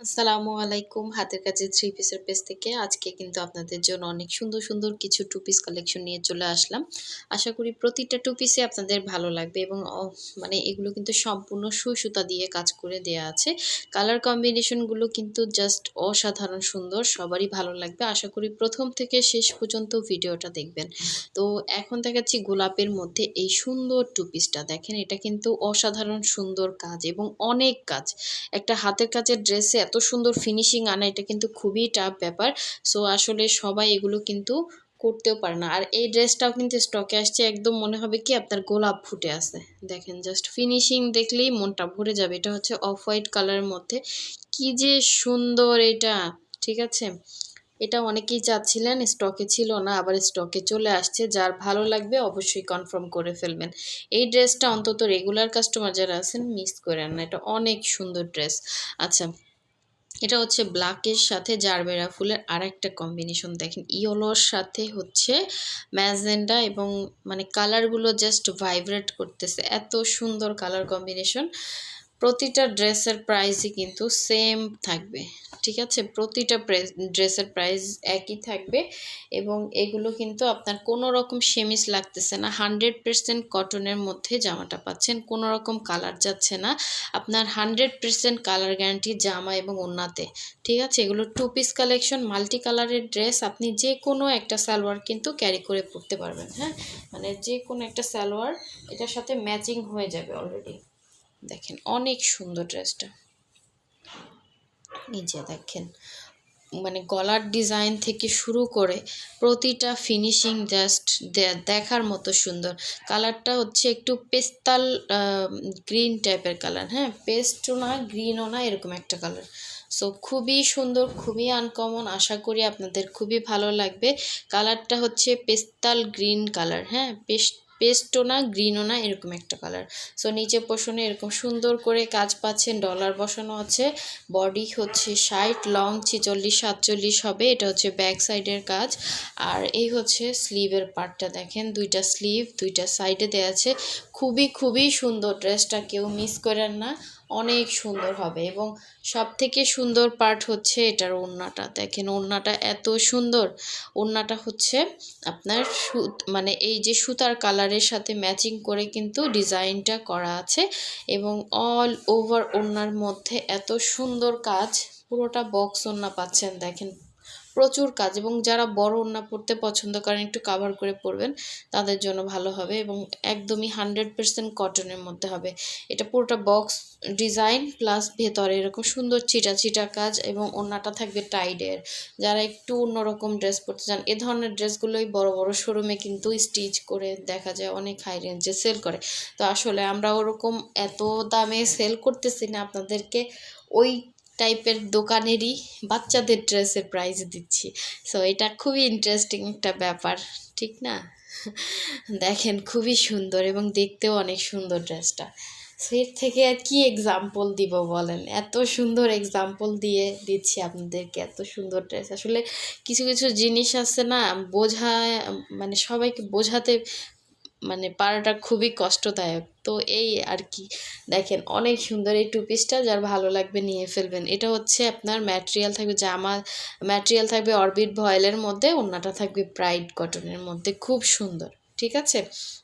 আসসালামু আলাইকুম। হাতের কাছে থ্রি পিসের পেজ থেকে আজকে কিন্তু আপনাদের জন্য অনেক সুন্দর সুন্দর কিছু টু পিস কালেকশন নিয়ে চলে আসলাম। আশা করি প্রতিটা টু পিসে আপনাদের ভালো লাগবে এবং মানে এগুলো কিন্তু সম্পূর্ণ সুই সুতা দিয়ে কাজ করে দেয়া আছে। কালার কম্বিনেশনগুলো কিন্তু জাস্ট অসাধারণ সুন্দর, সবারই ভালো লাগবে। আশা করি প্রথম থেকে শেষ পর্যন্ত ভিডিওটা দেখবেন। তো এখন দেখাচ্ছি গোলাপের মধ্যে এই সুন্দর টু পিসটা দেখেন, এটা কিন্তু অসাধারণ সুন্দর কাজ এবং অনেক কাজ। একটা হাতের কাজের ড্রেসে এত সুন্দর ফিনিশিং আনা, এটা কিন্তু খুবই টাফ ব্যাপার। সো আসলে সবাই এগুলো কিন্তু করতেও পারে না। আর এই ড্রেসটাও কিন্তু স্টকে আসছে, একদম মনে হবে কি আপনার গোলাপ ফুটে আছে। দেখেন জাস্ট ফিনিশিং দেখলেই মনটা ভরে যাবে। এটা হচ্ছে অফ হোয়াইট কালারের মধ্যে। কি যে সুন্দর এটা, ঠিক আছে? এটা অনেকেই চাচ্ছিলেন স্টকে ছিল না, আবার স্টকে চলে আসছে। যার ভালো লাগবে অবশ্যই কনফার্ম করে ফেলবেন। এই ড্রেসটা অন্তত রেগুলার কাস্টমার যারা আছেন মিস করেন না। এটা অনেক সুন্দর ড্রেস আচ্ছা এটা হচ্ছে ব্ল্যাকের সাথে জারবেরা ফুলের আরেকটা কম্বিনেশন দেখেন, ইয়োলোর সাথে হচ্ছে ম্যাজেন্ডা এবং মানে কালারগুলো জাস্ট ভাইব্রেট করতেছে। এত সুন্দর কালার কম্বিনেশন প্রতিটা ড্রেসের প্রাইসই কিন্তু সেম থাকবে, ঠিক আছে? প্রতিটা ড্রেসের প্রাইস একই থাকবে এবং এগুলো কিন্তু আপনার কোনো রকম সেমিস লাগতেছে না। হান্ড্রেড পারসেন্ট কটনের মধ্যে জামাটা পাচ্ছেন কোনো রকম কালার যাচ্ছে না। আপনার হান্ড্রেড পারসেন্ট কালার গ্যারান্টি জামা এবং ওনাতে ঠিক আছে? এগুলো টু পিস কালেকশন মাল্টি কালারের ড্রেস আপনি যে কোনো একটা সালোয়ার কিন্তু ক্যারি করে পরতে পারবেন হ্যাঁ? মানে যে কোনো একটা সালোয়ার, এটার সাথে ম্যাচিং হয়ে যাবে অলরেডি দেখেন, অনেক সুন্দর ড্রেসটা। এই যে দেখেন মানে গলার ডিজাইন থেকে শুরু করে প্রতিটা ফিনিশিং জাস্ট দেখার মতো সুন্দর। কালারটা হচ্ছে একটু পেস্তাল গ্রিন টাইপের কালার হ্যাঁ? পেস্টও না গ্রিনও না, এরকম একটা কালার। সো খুবই সুন্দর, খুবই আনকমন আশা করি আপনাদের খুবই ভালো লাগবে। কালারটা হচ্ছে পেস্তাল গ্রিন কালার হ্যাঁ? পেস্ট পেস্টও না, গ্রিনও না, এরকম একটা কালার সো নিচে পোষণে এরকম সুন্দর করে কাজ পাচ্ছেন ডলার বসানো আছে। বডি হচ্ছে ষাট লং ছিচল্লিশ, সাতচল্লিশ হবে, এটা হচ্ছে ব্যাক সাইডের কাজ। আর এই হচ্ছে স্লিভের পার্টটা দেখেন, দুইটা স্লিভ দুইটা সাইডে দেওয়া আছে। খুবই খুবই সুন্দর ড্রেসটা কেউ মিস করেন না। অনেক সুন্দর হবে এবং সব থেকে সুন্দর পার্ট হচ্ছে এটার ওড়নাটা। দেখেন ওড়নাটা এত সুন্দর। ওড়নাটা হচ্ছে আপনার মানে এই যে সুতার কালারের সাথে ম্যাচিং করে কিন্তু ডিজাইনটা করা আছে এবং অল ওভার ওড়নার মধ্যে এত সুন্দর কাজ। পুরোটা বক্স ওড়না পাচ্ছেন, দেখেন প্রচুর কাজ এবং যারা বড় ওড়না পরতে পছন্দ করেন, একটু কাভার করে পরবেন, তাদের জন্য ভালো হবে এবং একদমই হান্ড্রেড পার্সেন্ট কটনের মধ্যে হবে। এটা পুরোটা বক্স ডিজাইন প্লাস ভেতরে এরকম সুন্দর চিটা চিটা কাজ এবং ওড়নাটা থাকবে টাইডের যারা একটু অন্যরকম ড্রেস পরতে চান, এ ধরনের ড্রেসগুলোই বড় বড় শোরুমে কিন্তু স্টিচ করে দেখা যায় অনেক হাই রেঞ্জে সেল করে। তো আসলে আমরা ওরকম এত দামে সেল করতেছি না, আপনাদেরকে ওই টাইপের দোকানেরই বাচ্চাদের ড্রেসের প্রাইস দিচ্ছি। সো এটা খুবই ইন্টারেস্টিং একটা ব্যাপার, ঠিক না? দেখেন, খুবই সুন্দর এবং দেখতেও অনেক সুন্দর ড্রেসটা। সো এর থেকে আর কি এক্সাম্পল দিব বলেন? এত সুন্দর এক্সাম্পল দিয়ে দিচ্ছি আপনাদেরকে, এত সুন্দর ড্রেস আসলে কিছু কিছু জিনিস আছে না বোঝা মানে সবাইকে বোঝাতে মানে পাড়াটা খুবই কষ্টদায়ক। তো এই আর কি। দেখেন, অনেক সুন্দর এই টু পিসটা যার ভালো লাগবে নিয়ে ফেলবেন। এটা হচ্ছে আপনার ম্যাটেরিয়াল থাকবে, জামা ম্যাটেরিয়াল থাকবে অরবিট ভয়েলের মধ্যে অন্যটা থাকবে প্রাইড কটনের মধ্যে। খুব সুন্দর, ঠিক আছে?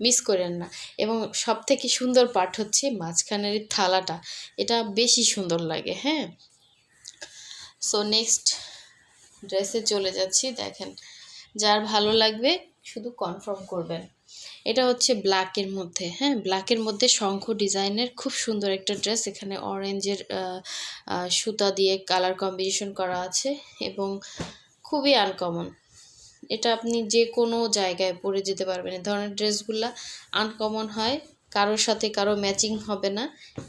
মিস করেন না। এবং সব থেকে সুন্দর পার্ট হচ্ছে মাঝখানের থালাটা। এটা বেশি সুন্দর লাগে হ্যাঁ? সো নেক্সট ড্রেসে চলে যাচ্ছি, দেখেন। যার ভালো লাগবে, শুধু কনফার্ম করবেন। এটা হচ্ছে ব্ল্যাকের মধ্যে হ্যাঁ? ব্ল্যাকের মধ্যে শঙ্খ ডিজাইনের খুব সুন্দর একটা ড্রেস এখানে অরেঞ্জের সুতা দিয়ে কালার কম্বিনেশন করা আছে এবং খুবই আনকমন এটা আপনি যে কোনো জায়গায় পরে যেতে পারবেন, এ ধরনের ড্রেসগুলো আনকমন হয়, কারোর সাথে কারও ম্যাচিং হবে না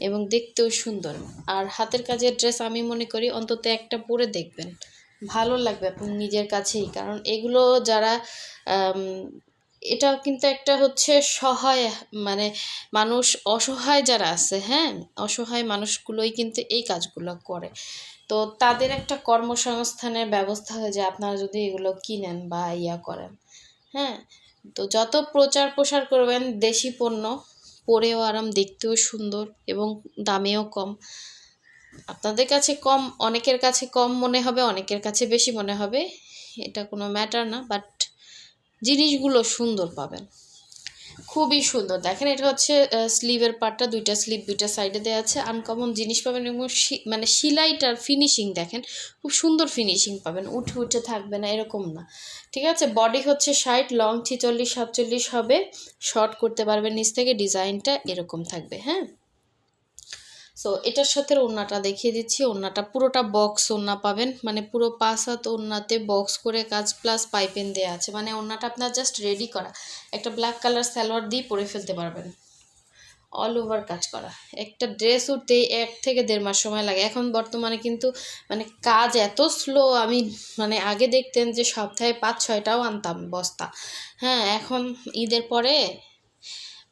এবং দেখতেও সুন্দর। আর হাতের কাজের ড্রেস আমি মনে করি অন্তত একটা পরে দেখবেন, ভালো লাগবে আপনি নিজের কাছেই, কারণ এগুলো যারা এটা কিন্তু একটা হচ্ছে সহায় মানে মানুষ অসহায় যারা আছে হ্যাঁ? অসহায় মানুষগুলোই কিন্তু এই কাজগুলো করে। তো তাদের একটা কর্মসংস্থানের ব্যবস্থা হয়ে যায় আপনারা যদি এগুলো কিনেন বা ইয়া করেন হ্যাঁ? তো যত প্রচার প্রসার করবেন, দেশি পণ্য পরেও আরাম, দেখতেও সুন্দর এবং দামেও কম। আপনাদের কাছে কম, অনেকের কাছে কম মনে হবে, অনেকের কাছে বেশি মনে হবে, এটা কোনো ম্যাটার না, বাট জিনিসগুলো সুন্দর পাবেন। খুবই সুন্দর। দেখেন, এটা হচ্ছে স্লিভের পার্টটা দুইটা স্লিভ দুইটা সাইডে দেওয়া আছে। আনকমন জিনিস পাবেন এবং মানে সিলাইটার ফিনিশিং দেখেন, খুব সুন্দর ফিনিশিং পাবেন। উঠে উঠে থাকবে না, এরকম না। ঠিক আছে? বডি হচ্ছে ষাট লং ছিচল্লিশ, সাতচল্লিশ হবে। শর্ট করতে পারবেন নিচ থেকে ডিজাইনটা এরকম থাকবে হ্যাঁ? সো এটার সাথে ওড়নাটা দেখিয়ে দিচ্ছি। ওড়নাটা পুরোটা বক্স ওড়না পাবেন। মানে পুরো পাঁচ হাত ওড়নাতে বক্স করে কাজ প্লাস পাইপেন দেওয়া আছে। মানে ওড়নাটা আপনার জাস্ট রেডি করা। একটা ব্ল্যাক কালার সালোয়ার দিয়ে পরে ফেলতে পারবেন। অল ওভার কাজ করা। একটা ড্রেস উঠতেই এক থেকে দেড় মাস সময় লাগে। এখন বর্তমানে কিন্তু মানে কাজ এত স্লো আমি মানে আগে দেখতেন যে সপ্তাহে পাঁচ ছয়টাও আনতাম বস্তা। হ্যাঁ এখন ঈদের পরে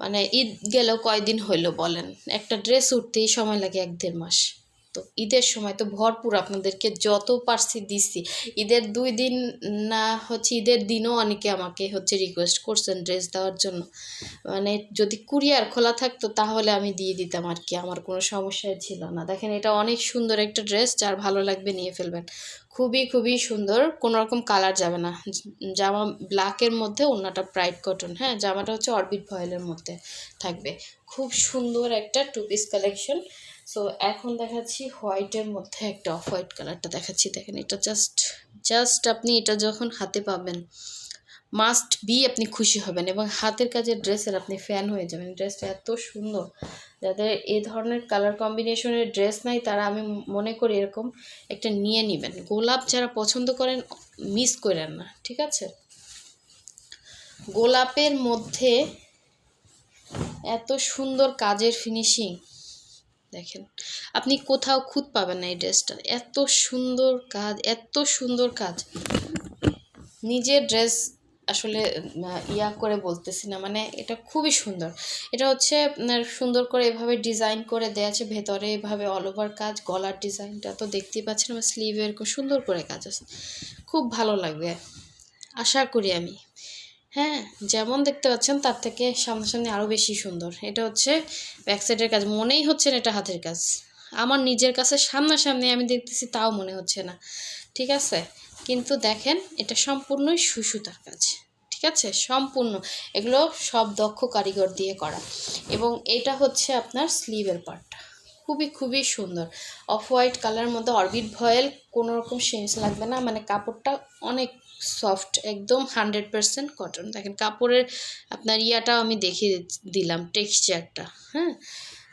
মানে ঈদ গেলেও কয়দিন হইল বলেন? একটা ড্রেস উঠতেই সময় লাগে এক দেড় মাস। তো ঈদের সময় তো ভরপুর আপনাদেরকে যত পারছি দিচ্ছি ঈদের দুই দিন না হচ্ছে ঈদের দিনও অনেকে আমাকে হচ্ছে রিকোয়েস্ট করছেন ড্রেস দেওয়ার জন্য। মানে যদি কুরিয়ার খোলা থাকতো তাহলে আমি দিয়ে দিতাম আর কি, আমার কোনো সমস্যাই ছিল না। দেখেন এটা অনেক সুন্দর একটা ড্রেস যার ভালো লাগবে নিয়ে ফেলবেন। খুবই খুবই সুন্দর। কোনো রকম কালার যাবে না। জামা ব্ল্যাকের মধ্যে অন্যটা ব্রাইট কটন হ্যাঁ? জামাটা হচ্ছে অরবিট ভয়েলের মধ্যে থাকবে। খুব সুন্দর একটা টু পিস কালেকশন সো এখন দেখাচ্ছি হোয়াইটের মধ্যে একটা অফ হোয়াইট কালারটা দেখাচ্ছি। দেখেন, এটা জাস্ট জাস্ট আপনি এটা যখন হাতে পাবেন মাস্ট বি আপনি খুশি হবেন এবং হাতের কাজের ড্রেসের আপনি ফ্যান হয়ে যাবেন। ড্রেসটা এত সুন্দর। যাদের এ ধরনের কালার কম্বিনেশনের ড্রেস নাই, তারা আমি মনে করি এরকম একটা নিয়ে নেবেন। গোলাপ যারা পছন্দ করেন মিস করেন না, ঠিক আছে? গোলাপের মধ্যে এত সুন্দর কাজের ফিনিশিং দেখেন। আপনি কোথাও খুঁত পাবেন না এই ড্রেসটা এত সুন্দর কাজ, এত সুন্দর কাজ। নিজের ড্রেস আসলে ইয়া করে বলতেছি না মানে এটা খুবই সুন্দর। এটা হচ্ছে সুন্দর করে এভাবে ডিজাইন করে দেওয়া আছে, ভেতরে এভাবে অল ওভার কাজ, গলার ডিজাইনটা তো দেখতেই পাচ্ছেন, আমার স্লিভে এরকম সুন্দর করে কাজ আছে। খুব ভালো লাগবে, আশা করি আমি। হ্যাঁ যেমন দেখতে পাচ্ছেন, তার থেকে সামনাসামনি আরও বেশি সুন্দর। এটা হচ্ছে ব্যাক সাইডের কাজ, মনেই হচ্ছে না এটা হাতের কাজ। আমার নিজের কাছে সামনাসামনি আমি দেখতেছি, তাও মনে হচ্ছে না। ঠিক আছে? কিন্তু দেখেন, এটা সম্পূর্ণই সুসুতার কাজ। ঠিক আছে? সম্পূর্ণ। এগুলো সব দক্ষ কারিগর দিয়ে করা। এবং এটা হচ্ছে আপনার স্লিভের পার্টটা। খুবই খুবই সুন্দর। অফ হোয়াইট কালারের মধ্যে অরবিট ভয়েল, কোনো রকম সেন্স লাগবে না। মানে কাপড়টা অনেক সফট, একদম হান্ড্রেড পারসেন্ট কটন। দেখেন, কাপড়ের আপনার ইয়াটাও আমি দেখিয়ে দিলাম, টেক্সচারটা। হ্যাঁ?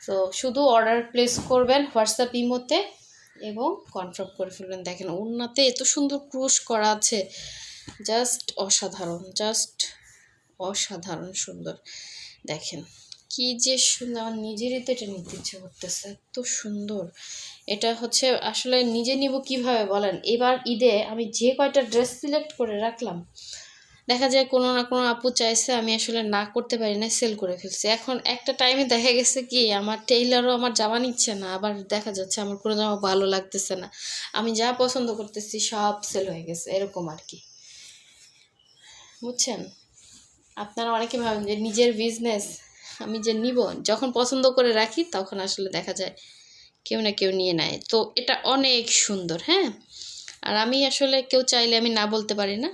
তো শুধু অর্ডার প্লেস করবেন হোয়াটসঅ্যাপ ইমোতে। এবং কনফার্ম করে ফেলবেন। দেখেন উন্নাতে এত সুন্দর ক্রুশ করা আছে। জাস্ট অসাধারণ জাস্ট অসাধারণ সুন্দর। দেখেন, কি যে সুন্দর, আমার নিজেরই তো এটা নিতে ইচ্ছে করতেছে, এত সুন্দর। এটা হচ্ছে, আসলে নিজে নিব কীভাবে বলেন? এবার ঈদে আমি যে কয়টা ড্রেস সিলেক্ট করে রাখলাম দেখা যায় কোনো না কোনো আপু চাইছে আমি আসলে না করতে পারি না সেল করে ফেলছি। এখন একটা টাইমে দেখা গেছে কি, আমার টেইলারও আমার জামা নিচ্ছে না, আবার দেখা যাচ্ছে আমার কোনো জামা ভালো লাগতেছে না। আমি যা পছন্দ করতেছি সব সেল হয়ে গেছে, এরকম আর কি। বুঝছেন? আপনারা অনেকে ভাবেন যে নিজের বিজনেস আমি যে নিব, যখন পছন্দ করে রাখি তখন আসলে দেখা যায় কেউ না কেউ নিয়ে নেয়। তো এটা অনেক সুন্দর হ্যাঁ? আর আমি আসলে কেউ চাইলে আমি না বলতে পারি না।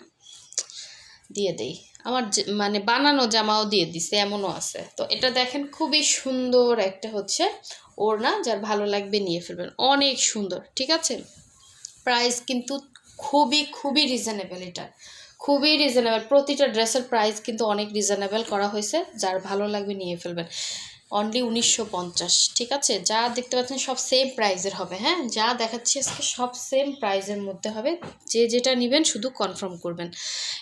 দিয়ে দেই। আমার মানে বানানো জামাও দিয়ে দিছে, এমনও আছে। তো এটা দেখেন খুবই সুন্দর একটা হচ্ছে ওড়না, যার ভালো লাগবে নিয়ে ফেলবেন। অনেক সুন্দর, ঠিক আছে? প্রাইস কিন্তু খুবই খুবই রিজনেবল এটা। খুবই রিজনেবল প্রতিটা ড্রেসের প্রাইস কিন্তু অনেক রিজনেবল করা হয়েছে। যার ভালো লাগবে নিয়ে ফেলবেন। অনলি উনিশশো পঞ্চাশ। ঠিক আছে? যা দেখতে পাচ্ছেন সব সেম প্রাইজের হবে হ্যাঁ? যা দেখাচ্ছি আজকে সব সেম প্রাইজের মধ্যে হবে। যে যেটা নেবেন শুধু কনফার্ম করবেন।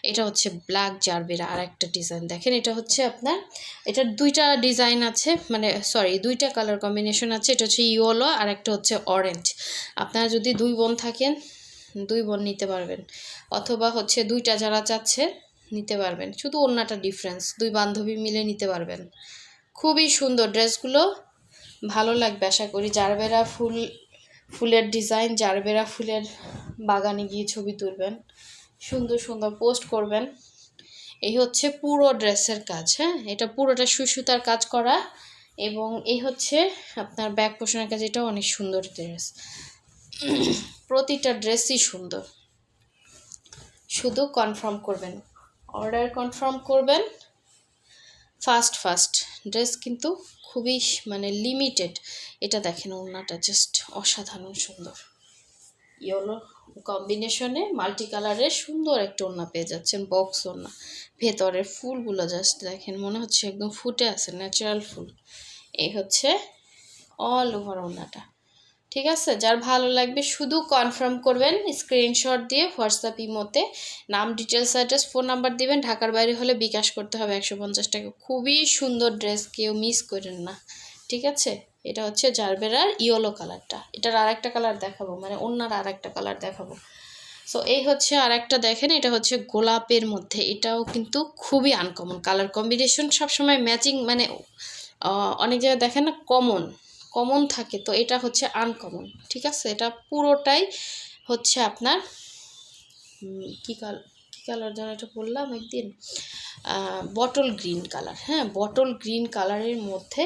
এটা হচ্ছে ব্ল্যাক জারবেরা আর একটা ডিজাইন দেখেন, এটা হচ্ছে আপনার এটার দুইটা ডিজাইন আছে মানে সরি দুইটা কালার কম্বিনেশন আছে। এটা হচ্ছে ইয়েলো আর একটা হচ্ছে অরেঞ্জ আপনারা যদি দুই বোন থাকেন, দুই বোন নিতে পারবেন। অথবা হচ্ছে দুইটা যারা চাচ্ছে, নিতে পারবেন। শুধু অন্যটা ডিফারেন্স দুই বান্ধবী মিলে নিতে পারবেন। খুবই সুন্দর ড্রেসগুলো। ভালো লাগবে আশা করি। জারবেরা ফুল, ফুলের ডিজাইন, জারবেরা ফুলের বাগানে গিয়ে ছবি তুলবেন। সুন্দর সুন্দর পোস্ট করবেন। এই হচ্ছে পুরো ড্রেসের কাজ হ্যাঁ? এটা পুরোটা সুসুতার কাজ করা এবং এই হচ্ছে আপনার ব্যাগ পোষণের কাছে এটা অনেক সুন্দর ড্রেস। প্রতিটা ড্রেসই সুন্দর। শুধু কনফার্ম করবেন। অর্ডার কনফার্ম করবেন। Fast fast. ড্রেস কিন্তু খুবই মানে লিমিটেড এটা দেখেন ওড়নাটা জাস্ট অসাধারণ সুন্দর। ইয়েলো কম্বিনেশনে মাল্টি কালারের সুন্দর একটা ওড়না পেয়ে যাচ্ছেন বক্স ওড়না। ভেতরের ফুলগুলো জাস্ট দেখেন, মনে হচ্ছে একদম ফুটে আছে ন্যাচারাল ফুল। এই হচ্ছে অল ওভার ওড়নাটা। ঠিক আছে? যার ভালো লাগবে শুধু কনফার্ম করবেন স্ক্রিনশট দিয়ে হোয়াটসঅ্যাপ ইমোতে, নাম ডিটেলস অ্যাড্রেস ফোন নাম্বার দিবেন, ঢাকার বাইরে হলে বিকাশ করতে হবে একশো পঞ্চাশ টাকা। খুবই সুন্দর ড্রেস কেউ মিস করেন না। ঠিক আছে? এটা হচ্ছে জারবেরার ইয়েলো কালারটা এটার আর একটা কালার দেখাবো মানে অন্যার আর একটা কালার দেখাবো। সো এই হচ্ছে আর একটা দেখেন, এটা হচ্ছে গোলাপের মধ্যে। এটাও কিন্তু খুবই আনকমন কালার কম্বিনেশন সবসময় ম্যাচিং মানে অনেক জায়গায় দেখেন না কমন কমন থাকে, তো এটা হচ্ছে আনকমন ঠিক আছে? এটা পুরোটাই হচ্ছে আপনার কি কাল কী কালার যেন এটা বললাম একদিন? বটল গ্রিন কালার হ্যাঁ? বটল গ্রিন কালারের মধ্যে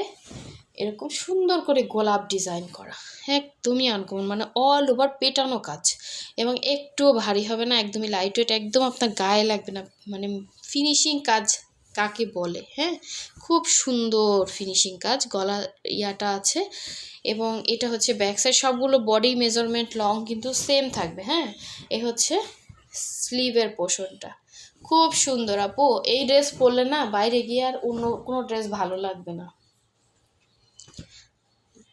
এরকম সুন্দর করে গোলাপ ডিজাইন করা, একদমই আনকমন মানে অল ওভার পেটানো কাজ, এবং একটুও ভারী হবে না, একদমই লাইট ওয়েট একদম আপনার গায়ে লাগবে না মানে ফিনিশিং কাজ কাকে বলে হ্যাঁ? খুব সুন্দর ফিনিশিং কাজ, গলা ইয়াটা আছে এবং এটা হচ্ছে ব্যাক সাইড সবগুলো বডি মেজারমেন্ট লং কিন্তু সেম থাকবে হ্যাঁ? এ হচ্ছে স্লিভের পোর্শনটা খুব সুন্দর আপু, এই ড্রেস পরলে না বাইরে গিয়ে আর অন্য কোনো ড্রেস ভালো লাগবে না।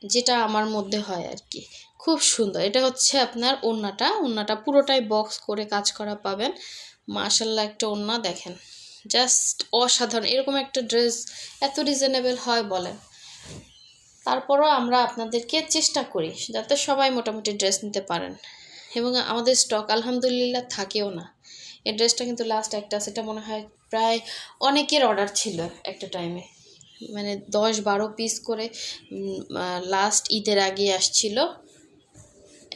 যেটা আমার মধ্যে হয় আর কি। খুব সুন্দর, এটা হচ্ছে আপনার ওড়নাটা ওড়নাটা পুরোটাই বক্স করে কাজ করা পাবেন। মার্শাল্লাহ একটা ওড়না দেখেন। জাস্ট অসাধারণ, এরকম একটা ড্রেস এত রিজনেবল হয় বলেন তারপরও আমরা আপনাদেরকে চেষ্টা করি যাতে সবাই মোটামুটি ড্রেস নিতে পারেন। এবং আমাদের স্টক আলহামদুলিল্লাহ থাকেও না। এই ড্রেসটা কিন্তু লাস্ট একটা, সেটা মনে হয় প্রায় অনেকের অর্ডার ছিল একটা টাইমে মানে দশ বারো পিস করে লাস্ট ঈদের আগে আসছিল।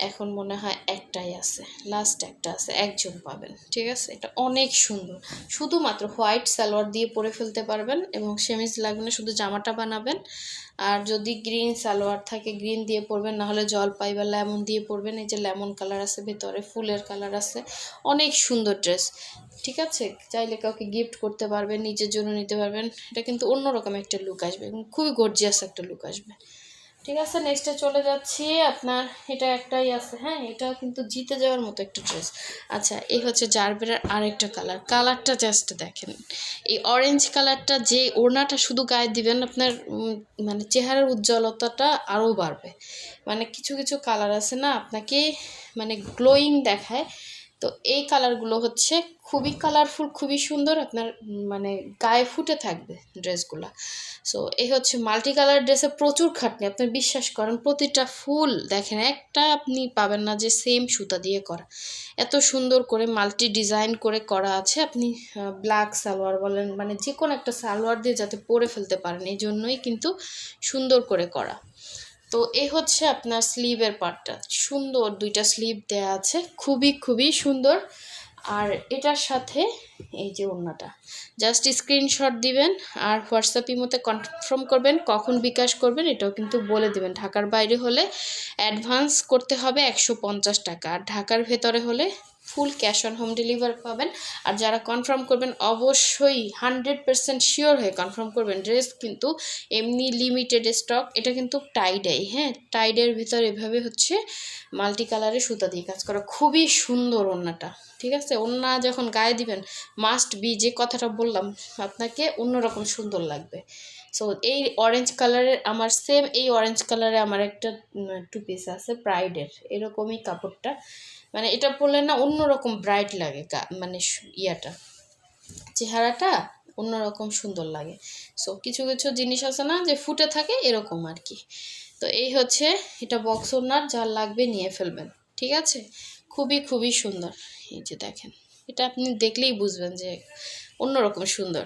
এখন মনে হয় একটাই আছে লাস্ট একটা আছে, একজন পাবেন, ঠিক আছে? এটা অনেক সুন্দর। শুধুমাত্র হোয়াইট সালোয়ার দিয়ে পরে ফেলতে পারবেন এবং সেমিজ লাগবে শুধু জামাটা বানাবেন। আর যদি গ্রিন সালোয়ার থাকে, গ্রিন দিয়ে পরবেন নাহলে জলপাই বা লেমন দিয়ে পরবেন। এই যে লেমন কালার আছে, ভেতরে ফুলের কালার আছে, অনেক সুন্দর ড্রেস, ঠিক আছে? চাইলে কাউকে গিফট করতে পারবেন, নিজের জন্য নিতে পারবেন। এটা কিন্তু অন্যরকম একটা লুক আসবে এবং খুবই গর্জিয়াস একটা লুক আসবে। ঠিক আছে নেক্সটে চলে যাচ্ছি। আপনার এটা একটাই আছে হ্যাঁ? এটা কিন্তু জিতে যাওয়ার মতো একটা ড্রেস আচ্ছা এই হচ্ছে জারবেরার আরেকটা কালার কালারটা জাস্ট দেখেন। এই অরেঞ্জ কালারটা যে ওড়নাটা শুধু গায়ে দিবেন, আপনার মানে চেহারার উজ্জ্বলতাটা আরও বাড়বে। মানে কিছু কিছু কালার আছে না, আপনাকে মানে গ্লোয়িং দেখায়। তো এই কালারগুলো হচ্ছে খুবই কালারফুল খুবই সুন্দর, আপনার মানে গায়ে ফুটে থাকবে ড্রেসগুলো সো এই হচ্ছে মাল্টি কালার ড্রেসে প্রচুর খাটনি আপনি বিশ্বাস করেন, প্রতিটা ফুল দেখেন, একটা আপনি পাবেন না যে সেম সুতা দিয়ে করা। এত সুন্দর করে মাল্টি ডিজাইন করে করা আছে, আপনি ব্ল্যাক সালোয়ার বলেন মানে যে কোনো একটা সালোয়ার দিয়ে যাতে পরে ফেলতে পারেন, এই জন্যই কিন্তু সুন্দর করে করা। তো এ হচ্ছে আপনার স্লিভের পার্টটা সুন্দর দুইটা স্লিভ দেয়া আছে, খুবই খুবই সুন্দর। আর এটার সাথে এই যে ওড়নাটা জাস্ট স্ক্রিনশট দিবেন আর হোয়াটসঅ্যাপ ইমোতে কনফার্ম করবেন কখন বিকাশ করবেন, এটাও কিন্তু বলে দিবেন। ঢাকার বাইরে হলে অ্যাডভান্স করতে হবে একশো পঞ্চাশ টাকা, আর ঢাকার ভেতরে হলে full cash on home delivery পাবেন। আর যারা কনফার্ম করবেন, অবশ্যই হান্ড্রেড পার্সেন্ট শিওর হয়ে কনফার্ম করবেন, ড্রেস কিন্তু এমনি লিমিটেড স্টক। এটা কিন্তু টাইডাই হ্যাঁ? টাইডের ভিতর এভাবে হচ্ছে মাল্টি কালারের সুতা দিয়ে কাজ করা। খুবই সুন্দর ওড়নাটা ঠিক আছে? ওড়না যখন গায়ে দিবেন মাস্ট বি যে কথাটা বললাম, আপনাকে অন্যরকম সুন্দর লাগবে। সো এই অরেঞ্জ কালারের আমার সেম এই অরেঞ্জ কালারে আমার একটা টু পিস আছে প্রাইডের এরকমই কাপড়টা। মানে এটা পরলে না অন্যরকম ব্রাইট লাগে মানে ইয়াটা। চেহারাটা অন্যরকম সুন্দর লাগে। সো কিছু কিছু জিনিস আছে না যে ফুটে থাকে এরকম আর কি। তো এই হচ্ছে, এটা বক্স ওনার যা লাগবে নিয়ে ফেলবেন। ঠিক আছে? খুবই খুবই সুন্দর। এই যে দেখেন, এটা আপনি দেখলেই বুঝবেন যে অন্যরকম সুন্দর।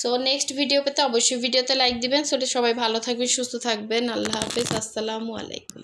সো নেক্সট ভিডিও পেতে অবশ্যই ভিডিওতে লাইক দিবেন। সেটা সবাই ভালো থাকবেন, সুস্থ থাকবেন। আল্লাহ হাফিজ। আসসালামু আলাইকুম।